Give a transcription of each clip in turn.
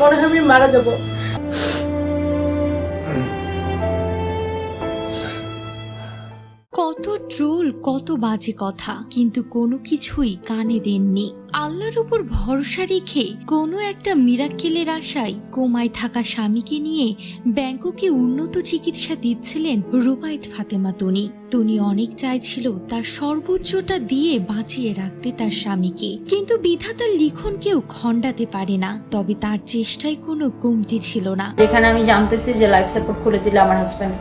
মনে হয় আমি মারা যাব। ট্রোল কত বাজে কথা, কিন্তু কোনো কিছুই কানে দেননি। আল্লাহর উপর ভরসা রেখে কোনো একটা মিরাক্কেলের আশায় কোমায় থাকা স্বামীকে নিয়ে ব্যাংককে উন্নত চিকিৎসা দিচ্ছিলেন রুবায়েত ফাতেমা তনি। তনি অনেক চাইছিল তার সর্বোচ্চটা দিয়ে বাঁচিয়ে রাখতে তার স্বামীকে। কিন্তু বিধাতার লিখন কেউ খণ্ডাতে পারে না, তবে তার চেষ্টায় কোনো কমতি ছিল না। যেখানে আমি জানতেছি যে লাইফ সাপোর্ট করে দিলে আমার হাজব্যান্ড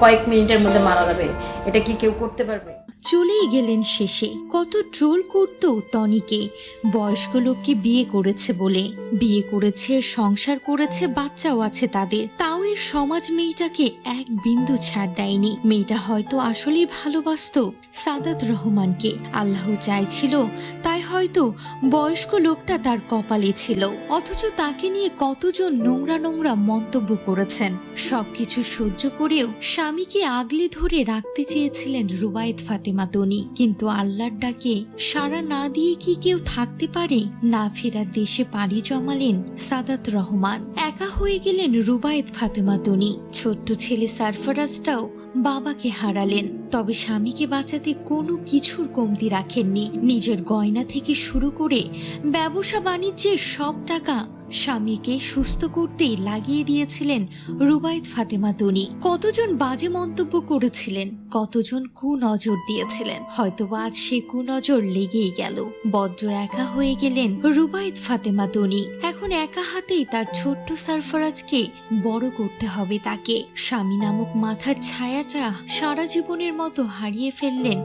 কয়েক মিনিটের মধ্যে মারা যাবে। এটা কি কেউ করতে পারবে? চলেই গেলেন শেষে। কত ট্রোল করত টনিকে বয়স্ক লোককে বিয়ে করেছে বলে। বিয়ে করেছে, সংসার করেছে, বাচ্চাও আছে তাদের। তাও এই সমাজ মেয়েটাকে এক বিন্দু ছাড় দেয়নি। মেয়েটা হয়তো আসলেই ভালোবাসতো সাদাত রহমানকে। আল্লাহ চাইছিল, তাই হয়তো বয়স্ক লোকটা তার কপালে ছিল। অথচ তাকে নিয়ে কতজন নোংরা নোংরা মন্তব্য করেছেন। সবকিছু সহ্য করেও স্বামীকে আগলে ধরে রাখতে চেয়েছিলেন রুবায়েত ফাতেমা তনি কিন্তু আল্লাহর ডাকে সাড়া না দিয়ে কি কেউ থাকতে পারে? না ফেরার দেশে পাড়ি জমালেন সাদাত রহমান। একা হয়ে গেলেন রুবায়েত ফাতেমা তনি ছোট্ট ছেলে সারফরাজটাও বাবাকে হারালেন। তবে স্বামীকে বাঁচাতে কোনো কিছুর কমতি রাখেননি। নিজের গয়না থেকে শুরু করে ব্যবসা বাণিজ্যের সব টাকা স্বামীকে সুস্থ করতেই লাগিয়ে দিয়েছিলেন রুবায়েত ফাতেমা তনি। কতজন বাজে মন্তব্য করেছিলেন, কতজন কুনজর দিয়েছিলেন। হয়তোবা আজ সে কুনজর লেগেই গেল। বজ্র একা হয়ে গেলেন রুবায়েত ফাতেমা তনি। এখন একা হাতেই তার ছোট্ট সারফরাজকে বড় করতে হবে তাকে। স্বামী নামক মাথার ছায়াটা সারা জীবনের মতো হারিয়ে ফেললেন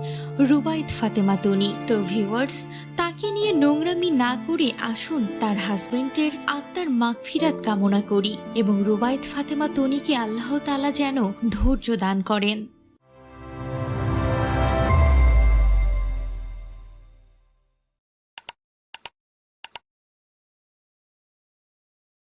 রুবায়েত ফাতেমা তনি। তো ভিউয়ার্স তাকে নিয়ে নোংরামি না করে আসুন তার হাজবেন্ডের আত্মার মাগফিরাত কামনা করি এবং রুবায়ত ফাতেমা তনিকে আল্লাহ তালা যেন ধৈর্য দান করেন।